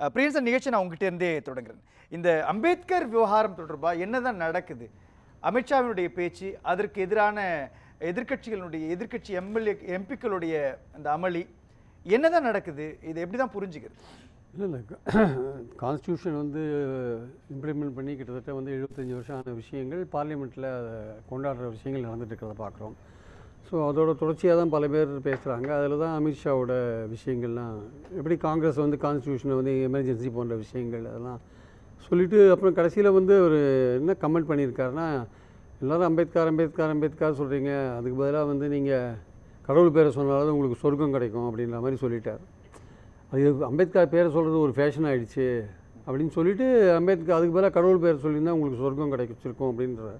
பிரியன்சன் நிகழ்ச்சி நான் உங்ககிட்ட இருந்தே தொடங்குறேன். இந்த அம்பேத்கர் விவகாரம் தொடர்பாக என்னதான் நடக்குது? அமித்ஷாவினுடைய பேச்சு அதற்கு எதிரான எதிர்கட்சிகளுடைய எதிர்க்கட்சி எம்எல்ஏ எம்பிக்களுடைய அந்த அமளி என்னதான் நடக்குது? இதை எப்படி தான் புரிஞ்சுக்கிறது? இல்லை இல்லை. கான்ஸ்டியூஷன் வந்து இம்ப்ளிமெண்ட் பண்ணி கிட்டத்தட்ட வந்து எழுபத்தஞ்சி வருஷம் ஆன விஷயங்கள் பார்லிமெண்ட்டில் கொண்டாடுற விஷயங்கள் நடந்துட்டு இருக்கிறத பார்க்குறோம். ஸோ அதோட தொடர்ச்சியாக தான் பல பேர் பேசுகிறாங்க அதில் தான் அமித்ஷாவோட விஷயங்கள்லாம் எப்படி காங்கிரஸ் வந்து கான்ஸ்டியூஷனை வந்து எமர்ஜென்சி போன்ற விஷயங்கள் அதெல்லாம் சொல்லிவிட்டு அப்புறம் கடைசியில் வந்து ஒரு என்ன கமெண்ட் பண்ணியிருக்காருன்னா எல்லோரும் அம்பேத்கர் அம்பேத்கர் அம்பேத்கர் சொல்கிறீங்க அதுக்கு பதிலாக வந்து நீங்கள் கடவுள் பேரை சொன்னாலும் உங்களுக்கு சொர்க்கம் கிடைக்கும் அப்படின்ற மாதிரி சொல்லிட்டார். அது அம்பேத்கர் பேரை சொல்கிறது ஒரு ஃபேஷன் ஆகிடுச்சு அப்படின்னு சொல்லிட்டு அம்பேத்கர் அதுக்கு பதிலாக கடவுள் பேரை சொல்லியிருந்தால் உங்களுக்கு சொர்க்கம் கிடைச்சிருக்கும் அப்படின்ற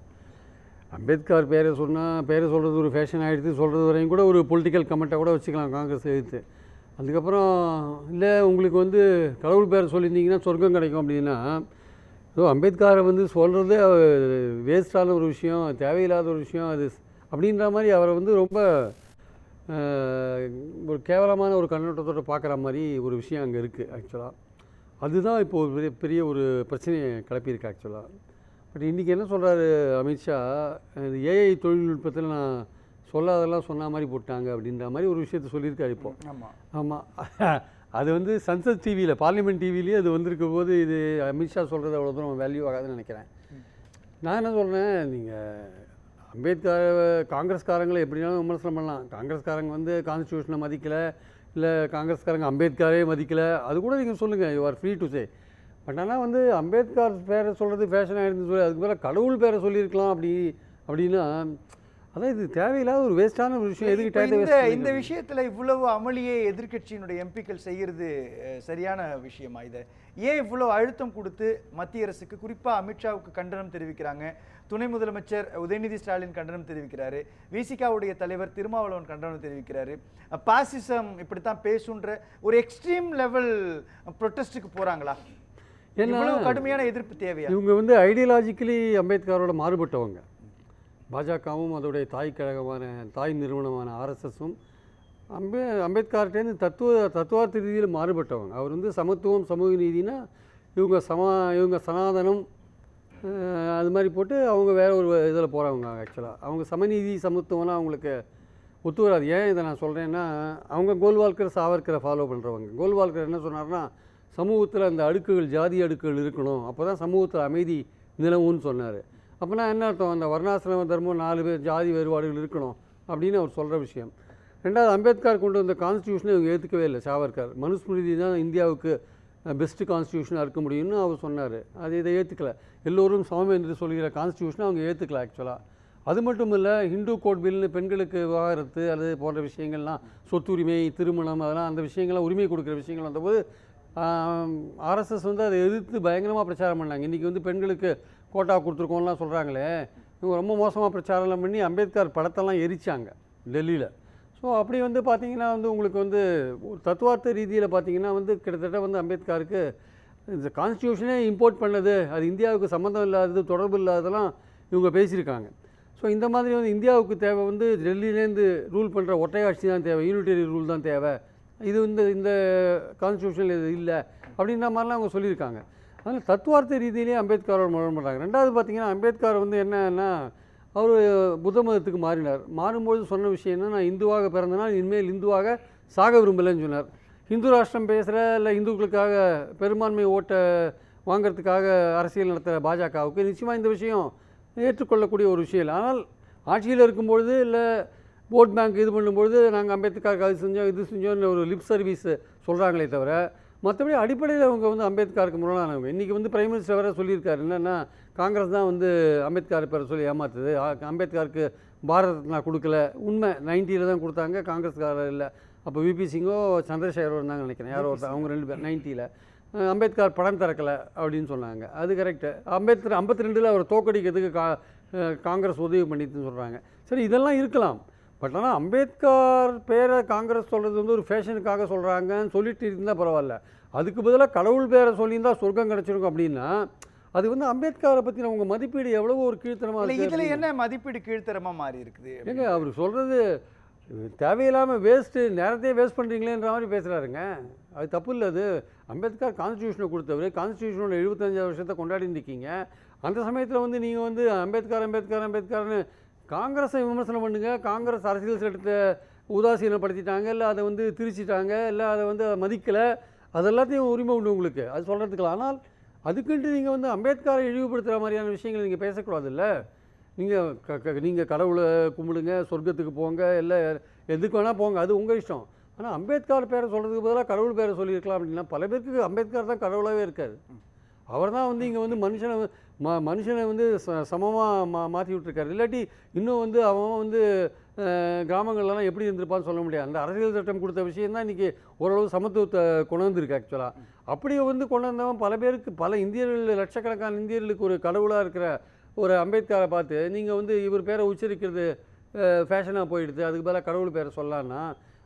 அம்பேத்கர் பேரை சொன்னால் பேரை சொல்கிறது ஒரு ஃபேஷன் ஆகிடுது சொல்கிறது வரையும் கூட ஒரு பொலிட்டிக்கல் கமெண்ட்டை கூட வச்சுக்கலாம் காங்கிரஸ் எதிர்த்து. அதுக்கப்புறம் இல்லை உங்களுக்கு வந்து கடவுள் பேரை சொல்லியிருந்தீங்கன்னா சொர்க்கம் கிடைக்கும் அப்படின்னா ஸோ அம்பேத்கரை வந்து சொல்கிறதே வேஸ்டான ஒரு விஷயம் தேவையில்லாத ஒரு விஷயம் அது அப்படின்ற மாதிரி அவரை வந்து ரொம்ப ஒரு கேவலமான ஒரு கண்ணோட்டத்தோட பார்க்குற மாதிரி ஒரு விஷயம் அங்கே இருக்குது ஆக்சுவலாக அதுதான் இப்போ ஒரு பெரிய பெரிய ஒரு பிரச்சனையை கிளப்பியிருக்கு ஆக்சுவலாக பட் இன்றைக்கி என்ன சொல்கிறாரு அமித்ஷா இது ஏஐ தொழில்நுட்பத்தில் நான் சொல்லாதெல்லாம் சொன்ன மாதிரி போட்டாங்க அப்படின்ற மாதிரி ஒரு விஷயத்த சொல்லியிருக்காரு இப்போ. ஆமா. ஆமாம் அது வந்து சன்சத் டிவியில் பார்லிமெண்ட் டிவிலேயே அது வந்திருக்க போது இது அமித்ஷா சொல்கிறது அவ்வளோ தூரம் வேல்யூ ஆகாதுன்னு நினைக்கிறேன். நான் என்ன சொல்கிறேன் நீங்கள் அம்பேத்கர் காங்கிரஸ்காரங்களை எப்படினாலும் விமர்சனம் பண்ணலாம். காங்கிரஸ்காரங்க வந்து கான்ஸ்டியூஷனை மதிக்கலை இல்லை காங்கிரஸ்காரங்க அம்பேத்கரே மதிக்கலை அது கூட நீங்கள் சொல்லுங்கள் you are free to say but ஆனால் வந்து அம்பேத்கர் பேரை சொல்கிறது ஃபேஷன் ஆகிடுதுன்னு சொல்லி அதுக்கு மேலே கடவுள் பேரை சொல்லியிருக்கலாம் அப்படி அப்படின்னா அதான் இது தேவையில்லாத ஒரு வேஸ்ட்டான ஒரு விஷயம். எதுக்கு இந்த இந்த விஷயத்துல இவ்வளவு அமளியே எதிர்க்கட்சியினுடைய எம்பிக்கள் செய்யறது அஹ், சரியான விஷயமா இதை? ஏன் இவ்வளவு அழுத்தம் கொடுத்து மத்திய அரசுக்கு குறிப்பா அமித்ஷாவுக்கு கண்டனம் தெரிவிக்கிறாங்க? துணை முதலமைச்சர் உதயநிதி ஸ்டாலின் கண்டனம் தெரிவிக்கிறாரு. விசிகாவுடைய தலைவர் திருமாவளவன் கண்டனம் தெரிவிக்கிறாரு. பாசிசம் இப்படித்தான் பேசுன்ற ஒரு எக்ஸ்ட்ரீம் லெவல் ப்ரொட்டஸ்டுக்கு போறாங்களா? இவ்வளவு கடுமையான எதிர்ப்பு தேவையா? இவங்க வந்து ஐடியாலஜிக்கலி அம்பேத்கரோட மாறுபட்டவங்க. பாஜகவும் அதோடைய தாய் கழகமான தாய் நிறுவனமான ஆர்எஸ்எஸும் அம்பே அம்பேத்கர்கிட்டேருந்து தத்துவ தத்துவார்த்த ரீதியில் மாறுபட்டவங்க. அவர் வந்து சமத்துவம் சமூக நீதினா இவங்க சமா இவங்க சனாதனம் அது மாதிரி போட்டு அவங்க வேற ஒரு இதில் போகிறவங்க ஆக்சுவலாக அவங்க சமநீதி சமத்துவம்லாம் அவங்களுக்கு ஒத்து வராது. ஏன் இதை நான் சொல்கிறேன்னா அவங்க கோல்வால்கர் சாவர்கரை ஃபாலோ பண்ணுறவங்க கோல்வால்கர் என்ன சொன்னார்னா சமூகத்தில் அந்த அடுக்குகள் ஜாதி அடுக்குகள் இருக்கணும். அப்போ தான் சமூகத்தில் அமைதி நிலவும்னு சொன்னார். அப்போனா என்ன அர்த்தம்? அந்த வர்ணாசிரம தர்மம் நாலு பேர் ஜாதி வேறுபாடுகள் இருக்கணும் அப்படின்னு அவர் சொல்கிற விஷயம். ரெண்டாவது அம்பேத்கர் கொண்டு வந்த கான்ஸ்டியூஷனை இவங்க ஏற்றுக்கவே இல்லை சாவர்கர். மனுஸ்மிருதி தான் இந்தியாவுக்கு பெஸ்ட்டு கான்ஸ்டியூஷனாக இருக்க முடியும்னு அவர் சொன்னார். அது இதை ஏற்றுக்கல எல்லோரும் சமம் என்று சொல்கிற கான்ஸ்டியூஷனை அவங்க ஏற்றுக்கல ஆக்சுவலாக அது மட்டும் இல்லை ஹிந்து கோட் பில்னு பெண்களுக்கு விவாகரத்து அல்லது போன்ற விஷயங்கள்லாம் சொத்துரிமை திருமணம் அதெல்லாம் அந்த விஷயங்கள்லாம் உரிமை கொடுக்குற விஷயங்கள் வந்தபோது ஆர்எஸ்எஸ் வந்து அதை எதிர்த்து பயங்கரமாக பிரச்சாரம் பண்ணாங்க. இன்றைக்கி வந்து பெண்களுக்கு கோட்டா கொடுத்துருக்கோம்லாம் சொல்கிறாங்களே இவங்க ரொம்ப மோசமாக பிரச்சாரம்லாம் பண்ணி அம்பேத்கர் படத்தெல்லாம் எரிச்சாங்க டெல்லியில். ஸோ அப்படி வந்து பார்த்திங்கன்னா வந்து உங்களுக்கு வந்து ஒரு தத்துவார்த்த ரீதியில் பார்த்தீங்கன்னா வந்து கிட்டத்தட்ட வந்து அம்பேத்கருக்கு இந்த கான்ஸ்டியூஷனே இம்போர்ட் பண்ணது அது இந்தியாவுக்கு சம்மந்தம் இல்லாதது தொடர்பு இல்லாததெல்லாம் இவங்க பேசியிருக்காங்க. ஸோ இந்த மாதிரி வந்து இந்தியாவுக்கு தேவை வந்து டெல்லியிலேருந்து ரூல் பண்ணுற ஒற்றையாட்சி தான் தேவை யூனிட்டரி ரூல் தான் தேவை. இது இந்த இந்த கான்ஸ்டியூஷனில் இது இல்லை அப்படின்ற மாதிரிலாம் அவங்க சொல்லியிருக்காங்க. அதனால் தத்துவார்த்த ரீதியிலேயே அம்பேத்கரோட முரண் பண்ணுறாங்க ரெண்டாவது பார்த்தீங்கன்னா அம்பேத்கர் வந்து என்னன்னா அவர் புத்த மதத்துக்கு மாறினார். மாறும்போது சொன்ன விஷயம் என்ன நான் இந்துவாக பிறந்தனால் இனிமேல் இந்துவாக சாக விரும்பலைன்னு சொன்னார். இந்து ராஷ்டிரம் பேசுகிற இல்லை இந்துக்களுக்காக பெரும்பான்மை ஓட்டை வாங்கிறதுக்காக அரசியல் நடத்துகிற பாஜகவுக்கு நிச்சயமாக இந்த விஷயம் ஏற்றுக்கொள்ளக்கூடிய ஒரு விஷயம் இல்லை. ஆனால் ஆட்சியில் இருக்கும்பொழுது இல்லை ஓட் பேங்க் இது பண்ணும்பொழுது நாங்கள் அம்பேத்கருக்கு அது செஞ்சோம் இது செஞ்சோம்னு ஒரு லிப் சர்வீஸ் சொல்கிறாங்களே தவிர மற்றபடி அடிப்படையில் அவங்க வந்து அம்பேத்கருக்கு முரணானவங்க. இன்றைக்கி வந்து பிரைம் மினிஸ்டர் வேறு சொல்லியிருக்காரு. என்னென்னா காங்கிரஸ் தான் வந்து அம்பேத்கர் பேரை சொல்லி ஏமாத்துது. ஆ- அம்பேத்கருக்கு பாரத் ரத்னா கொடுக்கல. உண்மை நைன்ட்டியில் தான் கொடுத்தாங்க. காங்கிரஸ்காரர் இல்லை. அப்போ விபி சிங்கோ சந்திரசேகரோ இருந்தாங்க நினைக்கிறேன். யாரோ ஒருத்தர் அவங்க ரெண்டு பேர் நைன்ட்டியில் அம்பேத்கர் படம் திறக்கலை அப்படின்னு சொன்னாங்க. அது கரெக்டு அம்பேத்கர் ஐம்பத்தி ரெண்டில் அவர் தோக்கடிக்கிறதுக்கு கா காங்கிரஸ் உதவி பண்ணிட்டுன்னு சொல்கிறாங்க சரி இதெல்லாம் இருக்கலாம். பட் ஆனால் அம்பேத்கர் பேரை காங்கிரஸ் சொல்கிறது வந்து ஒரு ஃபேஷனுக்காக சொல்கிறாங்கன்னு சொல்லிட்டு இருந்தால் பரவாயில்ல. அதுக்கு பதிலாக கடவுள் பேரை சொல்லியிருந்தா சொர்க்கம் கிடச்சிருக்கும் அப்படின்னா அது வந்து அம்பேத்கரை பற்றின உங்கள் மதிப்பீடு எவ்வளவோ ஒரு இருக்குது இதுல என்ன மதிப்பீடு கீழ்த்தரமா மாறி இருக்குது ஏங்க அவர் சொல்கிறது தேவையில்லாமல் வேஸ்ட்டு நேரத்தையே வேஸ்ட் பண்ணுறீங்களேன்ற மாதிரி பேசுகிறாருங்க அது தப்பு இல்லை அது. அம்பேத்கர் கான்ஸ்டியூஷனை கொடுத்தவர் கான்ஸ்டியூஷனோட எழுபத்தஞ்சாவது வருஷத்தை கொண்டாடி இருக்கீங்க. அந்த சமயத்தில் வந்து நீங்கள் வந்து அம்பேத்கர் அம்பேத்கர் அம்பேத்கர்னு காங்கிரஸை விமர்சனம் பண்ணுங்க காங்கிரஸ் அரசியல் சட்டத்தை உதாசீனப்படுத்திட்டாங்க இல்லை அதை வந்து திரிச்சிட்டாங்க இல்லை அதை வந்து மதிக்கலை அது எல்லாத்தையும் உரிமை உண்டு உங்களுக்கு. அது சொல்கிறதுக்கலாம் ஆனால் அதுக்குன்ட்டு நீங்கள் வந்து அம்பேத்கரை இழிவுபடுத்துகிற மாதிரியான விஷயங்கள் நீங்கள் பேசக்கூடாதுல்ல? நீங்கள் க க நீங்கள் கடவுளை கும்பிடுங்க சொர்க்கத்துக்கு போங்க இல்லை எதுக்கு வேணால் போங்க அது உங்கள் இஷ்டம். ஆனால் அம்பேத்கர் பேரை சொல்கிறதுக்கு பதிலாக கடவுள் பேரை சொல்லியிருக்கலாம் அப்படின்னா பல பேருக்கு அம்பேத்கர் தான் கடவுளாகவே இருக்கார். அவர் தான் வந்து இங்கே வந்து மனுஷனை ம மனுஷனை வந்து ச சமமாக மா மாற்றி விட்ருக்காரு இல்லாட்டி இன்னும் வந்து அவன் வந்து கிராமங்கள்லாம் எப்படி இருந்திருப்பான்னு சொல்ல முடியாது. அந்த அரசியல் சட்டம் கொடுத்த விஷயம் தான் இன்றைக்கி ஓரளவு சமத்துவத்தை கொண்டு வந்திருக்கு ஆக்சுவலாக அப்படி வந்து கொண்டு வந்தவன் பல பேருக்கு பல இந்தியர்கள் லட்சக்கணக்கான இந்தியர்களுக்கு ஒரு கடவுளாக இருக்கிற ஒரு அம்பேத்கரை பார்த்து நீங்கள் வந்து இவர் பேரை உச்சரிக்கிறது ஃபேஷனாக போயிடுது. அதுக்கு பதிலாக கடவுள் பேரை சொல்லலான்னா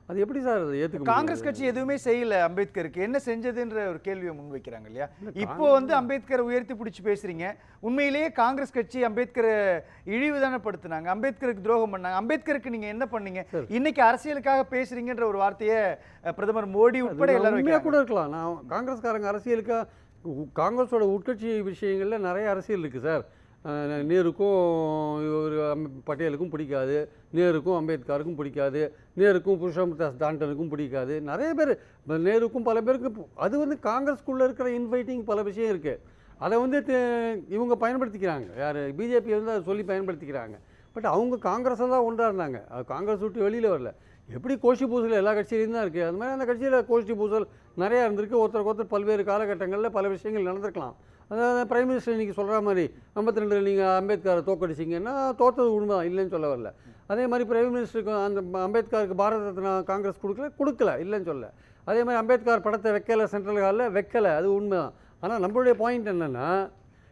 அது எப்படி சார் ஏற்றுக்க காங்கிரஸ் கட்சி எதுவுமே செய்யல அம்பேத்கருக்கு. என்ன செஞ்சதுன்ற ஒரு கேள்வியை முன்வைக்கிறாங்க இல்லையா? இப்போ வந்து அம்பேத்கரை உயர்த்தி பிடிச்சி பேசுறீங்க. உண்மையிலேயே காங்கிரஸ் கட்சி அம்பேத்கரை இழிவுதானப்படுத்தினாங்க. அம்பேத்கருக்கு துரோகம் பண்ணாங்க. அம்பேத்கருக்கு நீங்க என்ன பண்ணீங்க? இன்னைக்கு அரசியலுக்காக பேசுறீங்கன்ற ஒரு வார்த்தையை பிரதமர் மோடி உட்பட எல்லாரும். கூட இருக்கலாம். நான் காங்கிரஸ்காரங்க அரசியலுக்கா உ- காங்கிரஸோட உட்கட்சி விஷயங்களில் நிறைய அரசியல் இருக்குது சார். நேருக்கும் இவர் அம்- பட்டேலுக்கும் பிடிக்காது. நேருக்கும் அம்பேத்கருக்கும் பிடிக்காது. நேருக்கும் புருஷோத்தம தாண்டனுக்கும் பிடிக்காது. நிறைய பேர் நேருக்கும் பல பேருக்கு அது வந்து காங்கிரஸ்குள்ளே இருக்கிற இன்வைட்டிங் பல விஷயம் இருக்குது அதை வந்து இவங்க பயன்படுத்திக்கிறாங்க. யார் பிஜேபி வந்து அதை சொல்லி பயன்படுத்திக்கிறாங்க. பட் அவங்க காங்கிரஸை தான் ஒன்றாக இருந்தாங்க. அது காங்கிரஸ் விட்டு வெளியில் வரல. எப்படி கோஷ்டி பூசல் எல்லா கட்சியிலையும் தான் இருக்குது அது மாதிரி அந்த கட்சியில் கோஷ்டி பூசல் நிறையா இருந்திருக்கு. ஒருத்தருக்கு ஒருத்தர் பல்வேறு காலகட்டங்களில் பல விஷயங்கள் நடந்திருக்கலாம். அதாவது பிரைம் மினிஸ்டர் இன்றைக்கி சொல்கிற மாதிரி ஐம்பத்தி ரெண்டில் நீங்கள் அம்பேத்கரை தோக்கடிச்சிங்கன்னா தோற்றது உண்மை தான் இல்லைன்னு சொல்ல வரல. அதே மாதிரி பிரைம் மினிஸ்டருக்கு அந்த அம்பேத்கருக்கு பாரத ரத்னா காங்கிரஸ் கொடுக்கல கொடுக்கல இல்லைன்னு சொல்ல அதே மாதிரி அம்பேத்கர் படத்தை வைக்கல சென்ட்ரல் ஹாலில் வைக்கல அது உண்மை. தான் ஆனால் நம்மளுடைய பாயிண்ட் என்னென்னா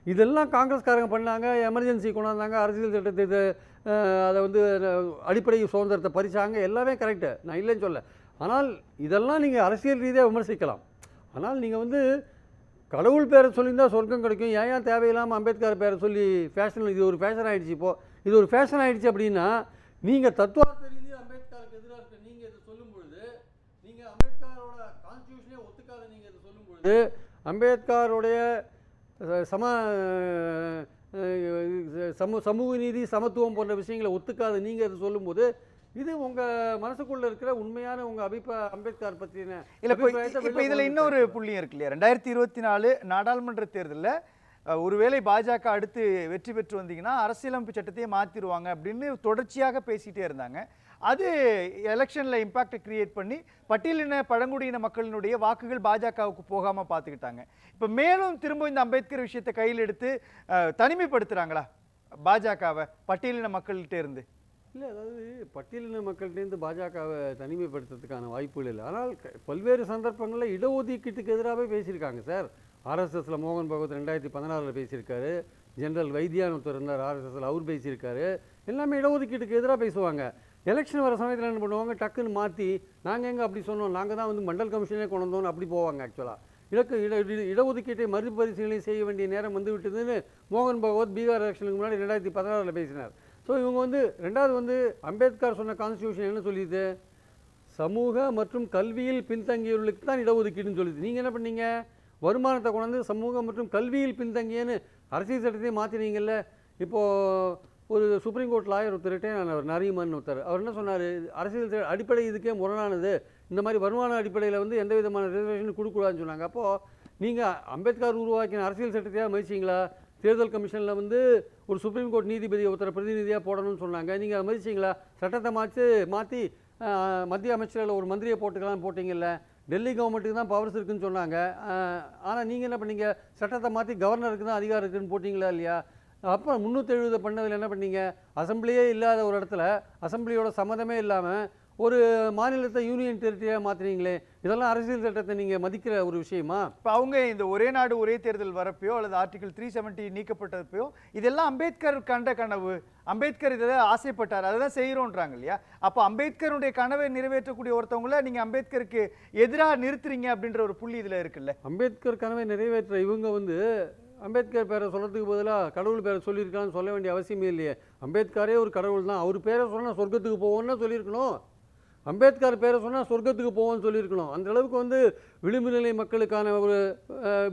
இதெல்லாம் காங்கிரஸ்காரங்க பண்ணாங்க எமர்ஜென்சி கொண்டாந்தாங்க அரசியல் சட்டத்தை இது, அதை வந்து அடிப்படை சுதந்திரத்தை பறிச்சாங்க எல்லாமே கரெக்டு நான் இல்லைன்னு சொல்ல ஆனால் இதெல்லாம் நீங்கள் அரசியல் ரீதியாக விமர்சிக்கலாம். ஆனால் நீங்கள் வந்து கடவுள் பேரை சொல்லியிருந்தால் சொர்க்கம் கிடைக்கும். ஏன் ஏன் தேவையில்லாமல் அம்பேத்கர் பேரை சொல்லி ஃபேஷன் இது ஒரு ஃபேஷன் ஆகிடுச்சு இப்போது இது ஒரு ஃபேஷன் ஆகிடுச்சு அப்படின்னா நீங்கள் தத்துவார்த்த ரீதியாக அம்பேத்கருக்கு எதிராக இருக்க நீங்கள் இதை சொல்லும் பொழுது நீங்கள் அம்பேத்கரோட கான்ஸ்டியூஷனே ஒத்துக்காத நீங்கள் இதை சொல்லும் பொழுது அம்பேத்கருடைய சம சமூ சமூக நீதி சமத்துவம் போன்ற விஷயங்களை ஒத்துக்காத நீங்கள் இதை சொல்லும்போது இது உங்கள் மனசுக்குள்ளே இருக்கிற உண்மையான உங்கள் அபிப்ப அம்பேத்கர் பற்றின இல்ல இப்போ இதுல இன்னொரு புள்ளியும் இருக்கு இல்லையா? ரெண்டாயிரத்தி இருபத்தி நாலு நாடாளுமன்ற தேர்தலில் ஒருவேளை பாஜக அடுத்து வெற்றி பெற்று வந்தீங்கன்னா அரசியலமைப்பு சட்டத்தையே மாத்திருவாங்க அப்படின்னு தொடர்ச்சியாக பேசிட்டே இருந்தாங்க. அது எலெக்ஷன்ல இம்பாக்டை கிரியேட் பண்ணி பட்டியலின பழங்குடியின மக்களினுடைய வாக்குகள் பாஜகவுக்கு போகாம பார்த்துக்கிட்டாங்க இப்போ மேலும் திரும்ப இந்த அம்பேத்கர் விஷயத்தை கையில் எடுத்து அஹ், தனிமைப்படுத்துறாங்களா பாஜகவை பட்டியலின மக்கள்கிட்ட இருந்து? இல்லை அதாவது பட்டியலின மக்கள்கிட்டேருந்து பாஜகவை தனிமைப்படுத்துறதுக்கான வாய்ப்புகள் இல்லை. ஆனால் பல்வேறு சந்தர்ப்பங்களில் இடஒதுக்கீட்டுக்கு எதிராகவே பேசியிருக்காங்க சார். ஆர்எஸ்எஸில் மோகன் பகவத் ரெண்டாயிரத்தி பதினாறில் பேசியிருக்காரு. ஜென்ரல் வைத்தியானத்தர் இருந்தார் ஆர்எஸ்எஸில் அவர் பேசியிருக்காரு. எல்லாமே இடஒதுக்கீட்டுக்கு எதிராக பேசுவாங்க. எலெக்ஷன் வர சமயத்தில் என்ன பண்ணுவாங்க? டக்குன்னு மாற்றி நாங்கள் எங்கே அப்படி சொன்னோம்? நாங்கள் தான் வந்து மண்டல் கமிஷனே கொண்டு வந்தோம்னு அப்படி போவாங்க ஆக்சுவலாக இலக்கு இட இட- இடஒதுக்கீட்டை மறுபரிசீலனை செய்ய வேண்டிய நேரம் வந்து விட்டதுன்னு மோகன் பகவத் பீகார் எலெக்ஷனுக்கு முன்னாடி ரெண்டாயிரத்தி பதினாறில் பேசினார். ஸோ இவங்க வந்து ரெண்டாவது வந்து அம்பேத்கர் சொன்ன கான்ஸ்டியூஷன் என்ன சொல்லிது? சமூக மற்றும் கல்வியில் பின்தங்கியவர்களுக்கு தான் இடஒதுக்கீடுன்னு சொல்லுது. நீங்கள் என்ன பண்ணீங்க? வருமானத்தை கொண்டாந்து சமூக மற்றும் கல்வியில் பின்தங்கியன்னு அரசியல் சட்டத்தையே மாற்றினீங்கல்ல இப்போது ஒரு சுப்ரீம் கோர்ட் லாயர் ஒருத்தர்கிட்ட நான் அவர் நரிமன் ஒருத்தர். அவர் என்ன சொன்னார்? அரசியல் அடிப்படை இதுக்கே முரணானது. இந்த மாதிரி வருமான அடிப்படையில் வந்து எந்த விதமான ரிசர்வேஷன் கொடுக்கூடாதுன்னு சொன்னாங்க. அப்போது நீங்கள் அம்பேத்கர் உருவாக்கின அரசியல் சட்டத்தையாக மதிச்சிங்களா? தேர்தல் கமிஷனில் வந்து ஒரு சுப்ரீம் கோர்ட் நீதிபதி ஒருத்தரை பிரதிநிதியாக போடணும்னு சொன்னாங்க. நீங்கள் அதை மதிச்சிங்களா? சட்டத்தை மாற்றி மாற்றி மத்திய அமைச்சரில் ஒரு மந்திரியை போட்டுக்கலாம் போட்டிங்கல்ல. டெல்லி கவர்மெண்ட்டுக்கு தான் பவர்ஸ் இருக்குன்னு சொன்னாங்க. ஆனால் நீங்கள் என்ன பண்ணீங்க? சட்டத்தை மாற்றி கவர்னருக்கு தான் அதிகாரம் இருக்குதுன்னு போட்டிங்களா இல்லையா? அப்போ முந்நூற்றி எழுபது பண்ணதில் என்ன பண்ணீங்க? அசம்பிளியே இல்லாத ஒரு இடத்துல அசம்பிளியோட சம்மதமே இல்லாமல் ஒரு மாநிலத்தை யூனியன் டெரிட்டரியாக மாற்றுறீங்களே இதெல்லாம் அரசியல் சட்டத்தை நீங்கள் மதிக்கிற ஒரு விஷயமா? இப்போ அவங்க இந்த ஒரே நாடு ஒரே தேர்தல் வரப்பையோ அல்லது ஆர்டிகல் த்ரீ செவன்ட்டி நீக்கப்பட்டப்பையோ இதெல்லாம் அம்பேத்கர் கண்ட கனவு. அம்பேத்கர் இதில் ஆசைப்பட்டார். அதை தான் செய்கிறோன்றாங்க இல்லையா? அப்போ அம்பேத்கருடைய கனவை நிறைவேற்றக்கூடிய ஒருத்தவங்கள நீங்கள் அம்பேத்கருக்கு எதிராக நிறுத்துறீங்க அப்படின்ற ஒரு புள்ளி இதில் இருக்குல்ல. அம்பேத்கர் கனவை நிறைவேற்ற இவங்க வந்து அம்பேத்கர் பேரை சொல்கிறதுக்கு பதிலாக கடவுள் பேரை சொல்லியிருக்கான்னு சொல்ல வேண்டிய அவசியமே இல்லையே. அம்பேத்கரே ஒரு கடவுள் தான் அவர் பேரை சொன்னால் சொர்க்கத்துக்கு போவோம்னு சொல்லியிருக்கணும். அம்பேத்கர் பேரை சொன்னால் சொர்க்கத்துக்கு போவோம்னு சொல்லியிருக்கணும். அந்த அளவுக்கு வந்து விளிம்பு நிலை மக்களுக்கான ஒரு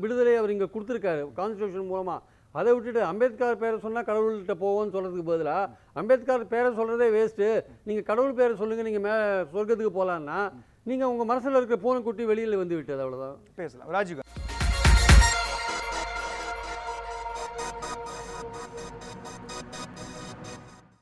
விடுதலை அவர் இங்கே கொடுத்துருக்காரு கான்ஸ்டியூஷன் மூலமாக அதை விட்டுட்டு அம்பேத்கர் பேரை சொன்னால் கடவுள்கிட்ட போவோம்னு சொல்கிறதுக்கு பதிலாக அம்பேத்கர் பேரை சொல்கிறதே வேஸ்ட்டு நீங்கள் கடவுள் பேரை சொல்லுங்கள் நீங்கள் மே சொர்க்கத்துக்கு போகலான்னா நீங்கள் உங்கள் மனசில் இருக்கிற பூனை குட்டி வெளியில் வந்து விட்டது அவ்வளோதான் பேசலாம். ராஜீவ்